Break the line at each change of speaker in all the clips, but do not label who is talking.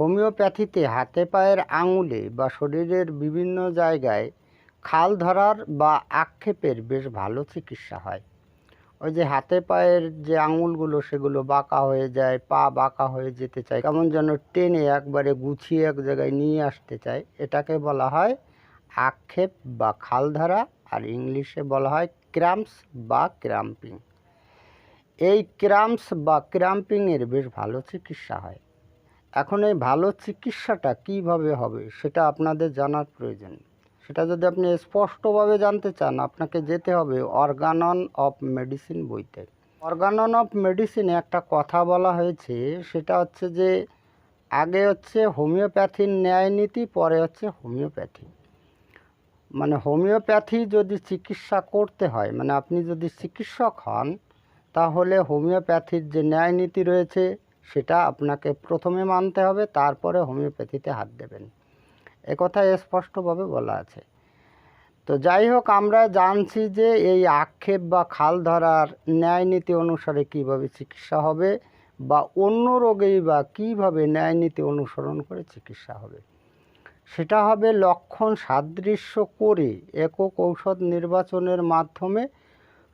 হোমিওপ্যাথিতে হাতে পায়ের আঙুলে বা শরীরের বিভিন্ন জায়গায় খাল ধরার বা আক্ষেপের বেশ ভালো চিকিৎসা হয়। ওই যে হাতে পায়ের যে আঙুলগুলো, সেগুলো বাঁকা হয়ে যায়, পা বাঁকা হয়ে যেতে চায়, কেমন যেন টেনে একবারে গুছিয়ে এক জায়গায় নিয়ে আসতে চায়। এটাকে বলা হয় আক্ষেপ বা খাল ধরা, আর ইংলিশে বলা হয় ক্র্যাম্পস বা ক্র্যাম্পিং। এই ক্র্যাম্পস বা ক্র্যাম্পিংয়ের বেশ ভালো চিকিৎসা হয়। এখন এই ভালো চিকিৎসাটা কীভাবে হবে সেটা আপনাদের জানার প্রয়োজন। সেটা যদি আপনি স্পষ্টভাবে জানতে চান, আপনাকে যেতে হবে অর্গানন অফ মেডিসিন বইতে। অর্গানন অফ মেডিসিনে একটা কথা বলা হয়েছে, সেটা হচ্ছে যে আগে হচ্ছে হোমিওপ্যাথির ন্যায় নীতি, পরে হচ্ছে হোমিওপ্যাথি। মানে হোমিওপ্যাথি যদি চিকিৎসা করতে হয় মানে আপনি যদি চিকিৎসক হন, তাহলে হোমিওপ্যাথির যে ন্যায় নীতি রয়েছে সেটা আপনাকে প্রথমে মানতে হবে, তারপরে হোমিওপ্যাথিতে হাত দেবেন। একথা স্পষ্টভাবে বলা আছে। তো যাই হোক, আমরা জানছি যে এই আক্ষেপ বা খাল ধরার ন্যায় নীতি অনুসারে কীভাবে চিকিৎসা হবে বা অন্য রোগেই বা কীভাবে ন্যায় নীতি অনুসরণ করে চিকিৎসা হবে। সেটা হবে লক্ষণ সাদৃশ্য করে একক ঔষধ নির্বাচনের মাধ্যমে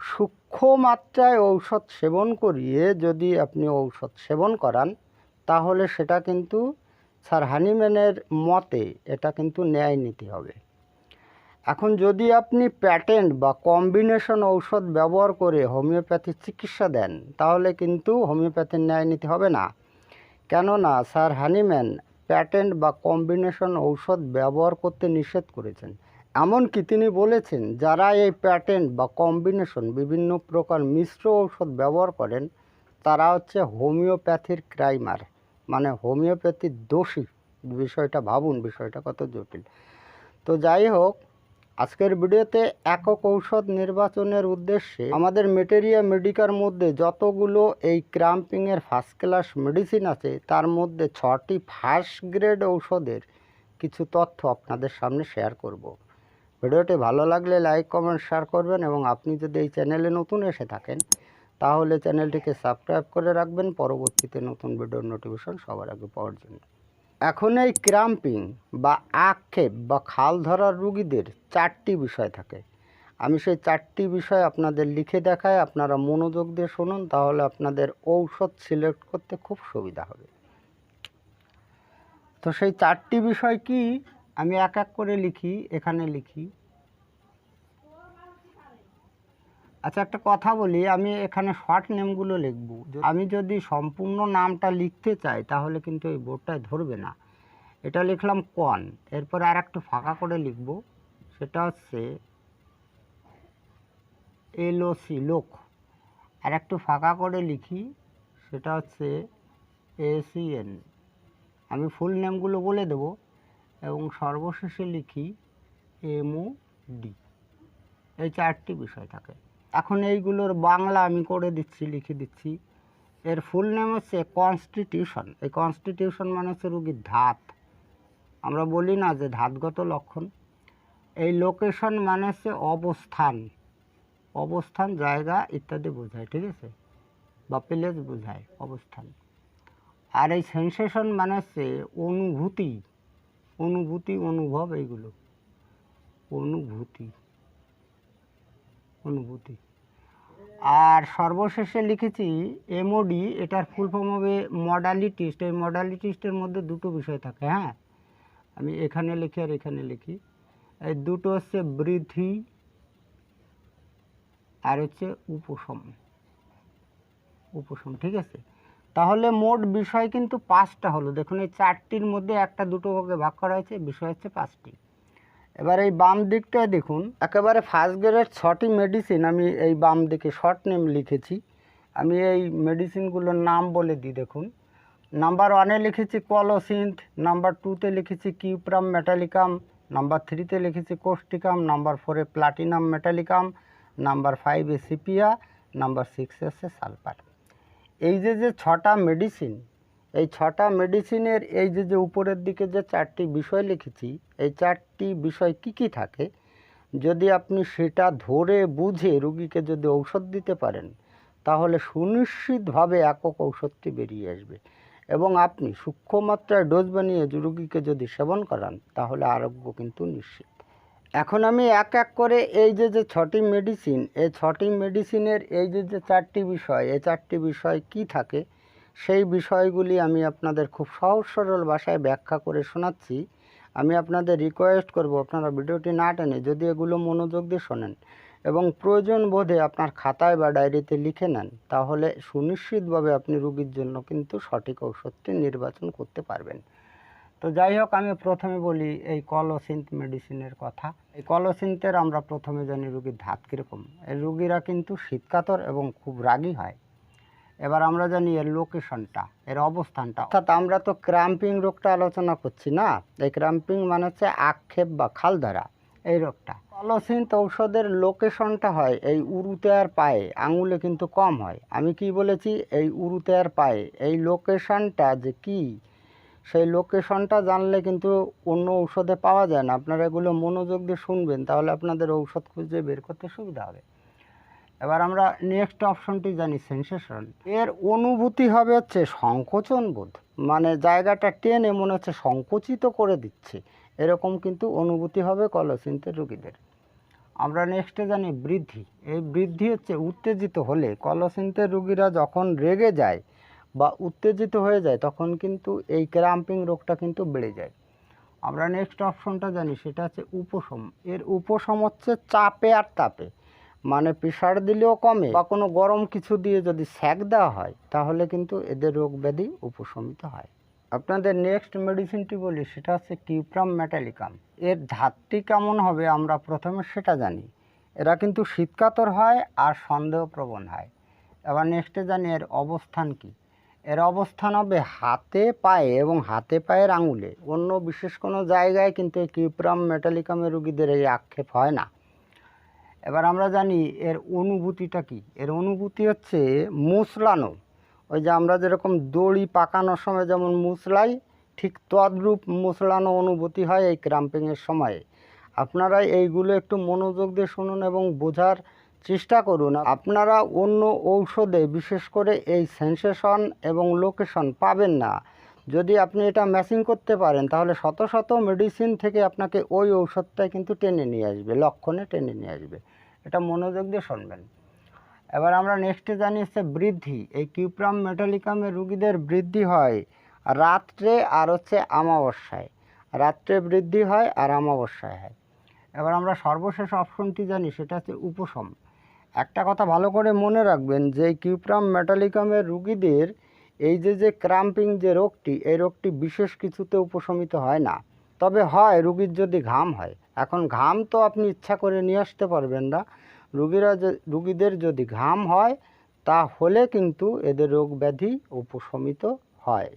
সূক্ষ্ম মাত্রায় ঔষধ সেবন করিয়ে যদি আপনি ঔষধ সেবন করান, তাহলে সেটা কিন্তু স্যার হানিম্যানের মতে এটা কিন্তু ন্যায় নীতি হবে। এখন যদি আপনি প্যাটেন্ট বা কম্বিনেশন ঔষধ ব্যবহার করে হোমিওপ্যাথি চিকিৎসা দেন, তাহলে কিন্তু হোমিওপ্যাথির ন্যায় নীতি হবে না। কেননা স্যার হানিম্যান প্যাটেন্ট বা কম্বিনেশন ঔষধ ব্যবহার করতে নিষেধ করেছেন। এমনকি তিনি বলেছেন, যারা এই প্যাটেন্ট বা কম্বিনেশন বিভিন্ন প্রকার মিশ্র ঔষধ ব্যবহার করেন, তারা হচ্ছে হোমিওপ্যাথির ক্রাইমার মানে হোমিওপ্যাথির দোষী বিষয়টা ভাবুন, বিষয়টা কত জটিল তো যাই হোক, আজকের ভিডিওতে একক ঔষধ নির্বাচনের উদ্দেশ্যে আমাদের মেটেরিয়া মেডিকার মধ্যে যতগুলো এই ক্রাম্পিংয়ের ফার্স্ট ক্লাস মেডিসিন আছে, তার মধ্যে ছটি ফার্স্ট গ্রেড ঔষধের কিছু তথ্য আপনাদের সামনে শেয়ার করব। ভিডিওটি ভালো লাগলে লাইক, কমেন্ট, শেয়ার করবেন এবং আপনি যদি এই চ্যানেলে নতুন এসে থাকেন, তাহলে চ্যানেলটিকে সাবস্ক্রাইব করে রাখবেন। পরবর্তীতে নতুন ভিডিওর নোটিফিকেশন সবার আগে পাওয়ার জন্য। এখন এই ক্রাম্পিং বা আক্ষেপ বা খাল ধরার রুগীদের চারটি বিষয় থাকে। আমি সেই চারটি বিষয় আপনাদের লিখে দেখায় আপনারা মনোযোগ দিয়ে শুনুন, তাহলে আপনাদের ঔষধ সিলেক্ট করতে খুব সুবিধা হবে। তো সেই চারটি বিষয় কি? আমি এক এক করে লিখি, এখানে লিখি। আচ্ছা একটা কথা বলি, আমি এখানে শর্ট নেমগুলো লিখব। আমি যদি সম্পূর্ণ নামটা লিখতে চাই, তাহলে কিন্তু এই বোর্ডটায় ধরবে না। এটা লিখলাম কন এরপর আর একটু ফাঁকা করে লিখব। সেটা হচ্ছে এলওসি, লোক। আর একটু ফাঁকা করে লিখি, সেটা হচ্ছে এসিএন আমি ফুল নেমগুলো বলে দেব। এবং সর্বশেষে লিখি এমও ডি এই চারটি বিষয় থাকে। এখন এইগুলোর বাংলা আমি করে দিচ্ছি, লিখে দিচ্ছি। এর ফুল নেম হচ্ছে কনস্টিটিউশন এই কনস্টিটিউশন মানে হচ্ছে রুগীর ধাত। আমরা বলি না যে ধাতগত লক্ষণ। এই লোকেশন মানে হচ্ছে অবস্থান। অবস্থান, জায়গা ইত্যাদি বোঝায়, ঠিক আছে? বা প্লেস বোঝায় অবস্থান। আর এই সেন্সেশন মানে হচ্ছে অনুভূতি। অনুভূতি, অনুভব, এইগুলো। অনুভূতি। অনুভূতি। আর সর্বশেষে লিখেছি এমওডি এটার ফুল ফর্ম হবে মডালিটিস্ট এই মডালিটিস্টের মধ্যে দুটো বিষয় থাকে হ্যাঁ? আমি এখানে লিখি আর এখানে লিখি। এই দুটো হচ্ছে বৃদ্ধি, আর হচ্ছে উপশম। উপশম, ঠিক আছে? তাহলে মোট বিষয় কিন্তু পাঁচটা হলো। দেখুন, এই চারটির মধ্যে একটা দুটো ভাগে ভাগ করা হয়েছে, বিষয় হচ্ছে পাঁচটি। এবার এই বাম দিকটায় দেখুন, একেবারে ফার্স্ট গ্রেডের ছটি মেডিসিন আমি এই বাম দিকে শর্ট নেম লিখেছি। আমি এই মেডিসিনগুলোর নাম বলে দিই, দেখুন। নাম্বার ওয়ানে লিখেছি কলোসিন্থ নাম্বার টুতে লিখেছি কিউপ্রাম মেটালিকাম নাম্বার থ্রিতে লিখেছি কোস্টিকাম নাম্বার ফোরে প্লাটিনাম মেটালিকাম নাম্বার ফাইভে সিপিয়া নাম্বার সিক্সে হচ্ছে সালফার এই যে যে ছটা মেডিসিন এই ছটা মেডিসিনের এই যে যে উপরের দিকে যে চারটি বিষয় লিখেছি, এই চারটি বিষয় কি কি থাকে? যদি আপনি সেটা ধরে বুঝে রুগীকে যদি ঔষধ দিতে পারেন, তাহলে সুনিশ্চিতভাবে একক ঔষধটি বেরিয়ে আসবে। এবং আপনি সূক্ষ্ম মাত্রায় ডোজ বানিয়ে রুগীকে যদি সেবন করান, তাহলে আরোগ্য কিন্তু নিশ্চিত। এখন আমি এক এক করে এই যে যে ছটি মেডিসিন এই ছটি মেডিসিনের এই যে যে চারটি বিষয়, এই চারটি বিষয় কি থাকে, সেই বিষয়গুলি আমি আপনাদের খুব সহজ সরল ভাষায় ব্যাখ্যা করে শোনাচ্ছি। আমি আপনাদের রিকোয়েস্ট করব আপনারা ভিডিওটি না টেনে যদি এগুলো মনোযোগ দিয়ে শোনেন এবং প্রয়োজন বোধে আপনার খাতায় বা ডায়েরিতে লিখে নেন, তাহলে সুনিশ্চিতভাবে আপনি রুগীর জন্য কিন্তু সঠিক ঔষধটি নির্বাচন করতে পারবেন। তো যাই হোক, আমি প্রথমে বলি এই কলোসিন্থ মেডিসিনের কথা। এই কলোসিন্থের আমরা প্রথমে জানি রুগীর ধাত কীরকম। এই রুগীরা কিন্তু শীতকাতর এবং খুব রাগী হয়। এবার আমরা জানি এর লোকেশনটা, এর অবস্থানটা। অর্থাৎ আমরা তো ক্রাম্পিং রোগটা আলোচনা করছি না? এই ক্রাম্পিং মানে হচ্ছে আক্ষেপ বা খাল ধরা এই রোগটা। কলোসিন্থ ঔষধের লোকেশনটা হয় এই উরুতে আর পায়ে, আঙুলে কিন্তু কম হয়। আমি কি বলেছি? এই উরুতে আর পায়ে। এই লোকেশনটা যে কি? সেই লোকেশনটা জানলে কিন্তু অন্য ঔষধে পাওয়া যায় না। আপনারা এগুলো মনোযোগ দিয়ে শুনবেন, তাহলে আপনাদের ঔষধ খুঁজে বের করতে সুবিধা হবে। এবার আমরা নেক্সট অপশনটি জানি সেন্সেশন এর অনুভূতি হবে হচ্ছে সংকোচন বোধ। মানে জায়গাটা টেনে মনে হচ্ছে সংকুচিত করে দিচ্ছে। এরকম কিন্তু অনুভূতি হবে কলসিন্থের রুগীদের। আমরা নেক্সটে জানি বৃদ্ধি। এই বৃদ্ধি হচ্ছে উত্তেজিত হলে কলসিন্থের রুগীরা যখন রেগে যায় বা উত্তেজিত হয়ে যায়, তখন কিন্তু এই ক্র্যাম্পিং রোগটা কিন্তু বেড়ে যায়। আমরা নেক্সট অপশনটা জানি, সেটা হচ্ছে উপশম। এর উপশম হচ্ছে চাপে আর তাপে। মানে প্রেশার দিলেও কমে বা কোনো গরম কিছু দিয়ে যদি স্যাক দেওয়া হয়, তাহলে কিন্তু এদের রোগ ব্যাধি উপশমিত হয়। আপনাদের নেক্সট মেডিসিনটি বলি, সেটা হচ্ছে কিউপ্রাম মেটালিকাম এর ধাতটি কেমন হবে আমরা প্রথমে সেটা জানি। এরা কিন্তু শীতকাতর হয় আর সন্দেহপ্রবণ হয়। এবার নেক্সটে জানি এর অবস্থান কি। এর অবস্থান হবে হাতে পায়ে এবং হাতে পায়ের আঙুলে। অন্য বিশেষ কোনো জায়গায় কিন্তু এই কিউপ্রাম মেটালিকামের রুগীদের এই আক্ষেপ হয় না। এবার আমরা জানি এর অনুভূতিটা কি? এর অনুভূতি হচ্ছে মুসলানো। ওই যে আমরা যেরকম দড়ি পাকানোর সময় যেমন মুসলাই, ঠিক তদ্রূপ মুসলানো অনুভূতি হয় এই ক্রাম্পিংয়ের সময়ে। আপনারা এইগুলো একটু মনোযোগ দিয়ে শুনুন এবং বোঝার চেষ্টা করুন। আপনারা অন্য ঔষধে, বিশেষ করে এই সেন্সেশন এবং লোকেশন পাবেন না। যদি আপনি এটা ম্যাচিং করতে পারেন, তাহলে শত শত মেডিসিন থেকে আপনাকে ওই ঔষধটাই কিন্তু টেনে নিয়ে আসবে, লক্ষণে টেনে নিয়ে আসবে। এটা মনোযোগ দিয়ে শুনবেন। এবার আমরা নেক্সটে জানি হচ্ছে বৃদ্ধি। এই কিউপ্রাম মেটালিকামের রুগীদের বৃদ্ধি হয় রাত্রে আর হচ্ছে আমাবস্যায় রাত্রে বৃদ্ধি হয় আর আমাবস্যায় হয়। এবার আমরা সর্বশেষ অপশনটি জানি, সেটা হচ্ছে উপশম। একটা কথা ভালো করে মনে রাখবেন যে কিউপ্রাম মেটালিকামের রুগীদের, এই যে যে ক্রাম্পিং যে রোগটি, এই রোগটি বিশেষ কিছুতে উপশমিত হয় না। তবে হয়, রুগীর যদি ঘাম হয়। এখন ঘাম তো আপনি ইচ্ছা করে নিয়ে আসতে পারবেন না। রুগীরা যে, রুগীদের যদি ঘাম হয়, তা হলে কিন্তু এদের রোগ ব্যাধি উপশমিত হয়।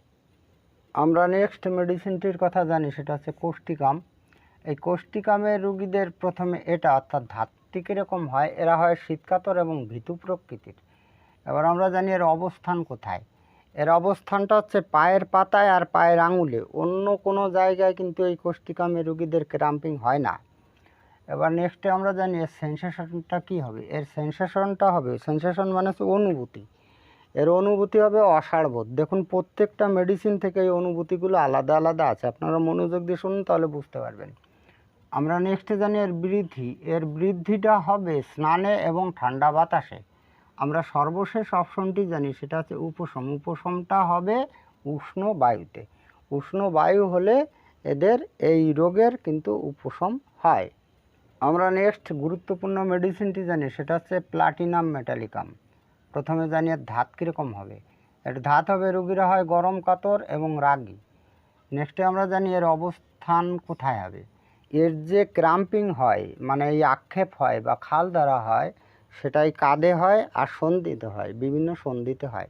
আমরা নেক্সট মেডিসিনটির কথা জানি, সেটা হচ্ছে কোষ্টিকাম এই কোষ্টিকামের রুগীদের প্রথমে এটা, অর্থাৎ ধাতটি কীরকম হয়? এরা হয় শীতকাতর এবং ভীতু প্রকৃতির। এবার আমরা জানি এর অবস্থান কোথায়। এর অবস্থানটা হচ্ছে পায়ের পাতায় আর পায়ের আঙুলে। অন্য কোনো জায়গায় কিন্তু এই কোষ্টিকামের রুগীদের ক্রাম্পিং হয় না। এবার নেক্সটে আমরা জানি এর সেন্সেশনটা কী হবে? এর সেন্সেশনটা হবে সেন্সেশন মানে হচ্ছে অনুভূতি। এর অনুভূতি হবে অসাড়বোধ দেখুন, প্রত্যেকটা মেডিসিন থেকে এই অনুভূতিগুলো আলাদা আলাদা আছে। আপনারা মনোযোগ দিয়ে শুনুন, তাহলে বুঝতে পারবেন। আমরা নেক্সটে জানি এর বৃদ্ধি, এর বৃদ্ধিটা হবে স্নানে এবং ঠান্ডা বাতাসে। আমরা সর্বশেষ অপশনটি জানি, সেটা হচ্ছে উপশম। উপশমটা হবে উষ্ণ বায়ুতে। উষ্ণ বায়ু হলে এদের এই রোগের কিন্তু উপশম হয়। আমরা নেক্সট গুরুত্বপূর্ণ মেডিসিনটি জানি, সেটা হচ্ছে প্লাটিনাম মেটালিকাম প্রথমে জানি এর ধাত কীরকম হবে। এর ধাত হবে রুগীরা হয় গরম কাতর এবং রাগী। নেক্সটে আমরা জানি এর অবস্থান কোথায় হবে। এর যে ক্রাম্পিং হয় মানে এই আক্ষেপ হয় বা খাল ধরা হয়, সেটাই কাঁধে হয় আর সন্ধিতে হয়, বিভিন্ন সন্ধিতে হয়।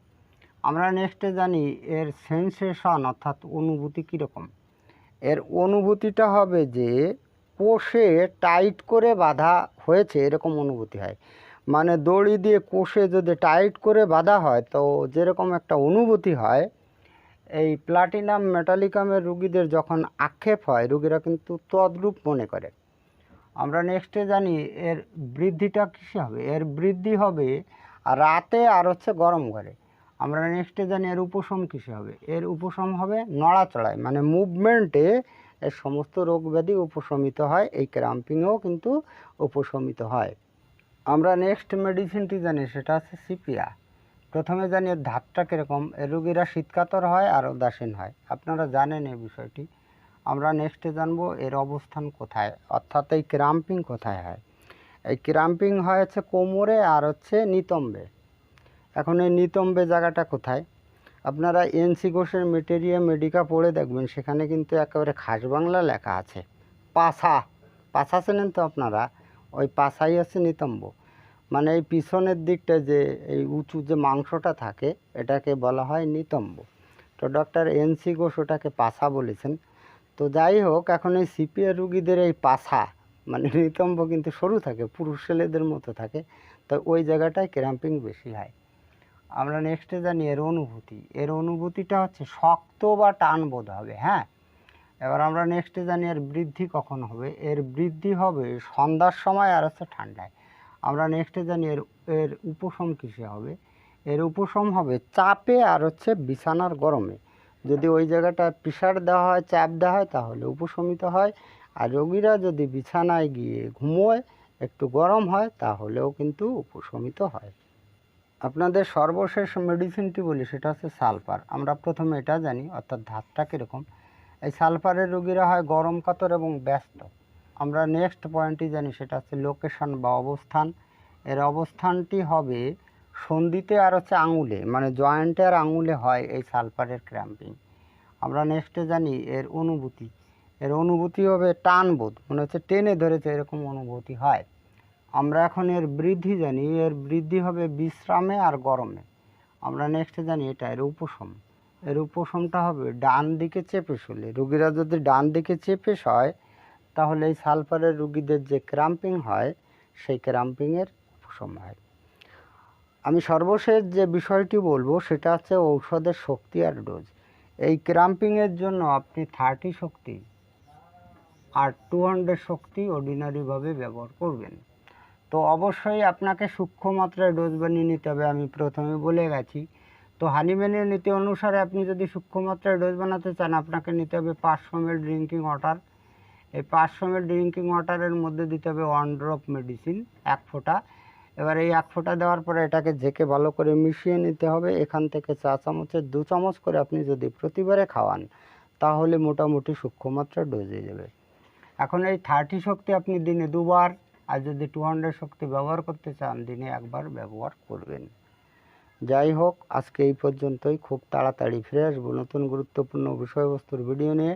আমরা নেক্সটে জানি এর সেন্সেশন অর্থাৎ অনুভূতি কীরকম। এর অনুভূতিটা হবে যে কোষে টাইট করে বাঁধা হয়েছে, এরকম অনুভূতি হয়। মানে দড়ি দিয়ে কোষে যদি টাইট করে বাঁধা হয়, তো যেরকম একটা অনুভূতি হয় এই প্লাটিনাম মেটালিকামের রুগীদের যখন আক্ষেপ হয়, রুগীরা কিন্তু তদ্রূপ মনে করে। আমরা নেক্সটে জানি এর বৃদ্ধিটা কিসে হবে? এর বৃদ্ধি হবে রাতে আর হচ্ছে গরম ঘরে। আমরা নেক্সটে জানি এর উপশম কিসে হবে? এর উপশম হবে নড়াচড়ায় মানে মুভমেন্টে এর সমস্ত রোগ ব্যাধি উপশমিত হয়, এই ক্রাম্পিংয়েও কিন্তু উপশমিত হয়। আমরা নেক্সট মেডিসিনটি জানি, সেটা হচ্ছে সিপিয়া প্রথমে জানি এর ধাপটা কীরকম? রুগীরা শীতকাতর হয় আর উদাসীন হয়। আপনারা জানেন এই বিষয়টি। আমরা নেক্সটে জানব এর অবস্থান কোথায়, অর্থাৎ এই ক্রাম্পিং কোথায় হয়? এই ক্রাম্পিং হয় হচ্ছে কোমরে আর হচ্ছে নিতম্বে। এখন এই নিতম্বে জায়গাটা কোথায়? আপনারা এনসি ঘোষের মেটেরিয়া মেডিকা পড়ে দেখবেন, সেখানে কিন্তু একেবারে খাস বাংলা লেখা আছে। পাছা। পাছা চেনেন তো আপনারা? ওই পাছাই আছে নিতম্ব। মানে এই পিছনের দিকটা যে এই উঁচু যে মাংসটা থাকে, এটাকে বলা হয় নিতম্ব। তো ডক্টর এনসি ঘোষ ওটাকে পাছা বলেছেন। তো যাই হোক, এখন এই সিপিআর রুগীদের এই পাছা মানে নিতম্ব কিন্তু সরু থাকে, পুরুষ ছেলেদের মতো থাকে, তো ওই জায়গাটায় ক্র্যাম্পিং বেশি হয়। আমরা নেক্সটে জানি এর অনুভূতি। এর অনুভূতিটা হচ্ছে শক্ত বা টান বোধ হবে হ্যাঁ? এবার আমরা নেক্সটে জানি এর বৃদ্ধি কখন হবে। এর বৃদ্ধি হবে সন্ধ্যার সময় আর হচ্ছে ঠান্ডায়। আমরা নেক্সটে জানি এর এর উপশম কিসে হবে? এর উপশম হবে চাপে আর হচ্ছে বিছানার গরমে। যদি ওই জায়গাটা প্রেশার দেওয়া হয়, চাপ দেওয়া হয়, তাহলে উপশমিত হয়। আর রোগীরা যদি বিছানায় গিয়ে ঘুমোয়, একটু গরম হয়, তাহলেও কিন্তু উপশমিত হয়। আপনাদের সর্বশেষ মেডিসিনটি বলি, সেটা হচ্ছে সালফার আমরা প্রথমে এটা জানি, অর্থাৎ ধাতটা কীরকম? এই সালফারের রোগীরা হয় গরম, কাতর এবং ব্যস্ত। আমরা নেক্সট পয়েন্টটি জানি, সেটা হচ্ছে লোকেশন বা অবস্থান। এর অবস্থানটি হবে সন্ধিতে আর হচ্ছে আঙুলে মানে জয়েন্টে আর আঙুলে হয় এই সালফারের ক্র্যাম্পিং আমরা নেক্সটে জানি এর অনুভূতি। এর অনুভূতি হবে টান বোধ মনে হচ্ছে টেনে ধরেছে এরকম অনুভূতি হয়। আমরা এখন এর বৃদ্ধি জানি, এর বৃদ্ধি হবে বিশ্রামে আর গরমে। আমরা নেক্সটে জানি এটা এর উপশম। এর উপশমটা হবে ডান দিকে চেপে শুলে। রুগীরা যদি ডান দিকে চেপে হয় তাহলে এই সালফারের রুগীদের যে ক্রাম্পিং হয়, সেই ক্রাম্পিংয়ের উপশম হয়। আমি সর্বশেষ যে বিষয়টি বলব, সেটা হচ্ছে ঔষধের শক্তি আর ডোজ। এই ক্রাম্পিংয়ের জন্য আপনি থার্টি শক্তি আর টু হান্ড্রেড শক্তি অর্ডিনারিভাবে ব্যবহার করবেন। তো অবশ্যই আপনাকে সূক্ষ্ম মাত্রায় ডোজ বানিয়ে নিতে হবে, আমি প্রথমে বলে গেছি। তো হানিম্যানের নীতি অনুসারে আপনি যদি সূক্ষ্ম মাত্রায় ডোজ বানাতে চান, আপনাকে নিতে হবে পাঁচশো এমএল ড্রিঙ্কিং ওয়াটার এই পাঁচশো এমএল ড্রিঙ্কিং ওয়াটারের মধ্যে দিতে হবে ওয়ান ড্রপ মেডিসিন এক ফোঁটা। এবার এই এক ফোঁটা দেওয়ার পরে এটাকে ঝেঁকে ভালো করে মিশিয়ে নিতে হবে। এখান থেকে চা চামচের দু চামচ করে আপনি যদি প্রতিবারে খাওয়ান, তাহলে মোটামুটি সূক্ষ্ম মাত্রায় ডোজ যাবে। এখন এই থার্টি শক্তি আপনি দিনে দুবার, আর যদি টু হান্ড্রেড শক্তি ব্যবহার করতে চান, দিনে একবার ব্যবহার করবেন। যাই হোক, আজকে এই পর্যন্তই। খুব তাড়াতাড়ি ফিরে আসব নতুন গুরুত্বপূর্ণ বিষয়বস্তুর ভিডিও নিয়ে।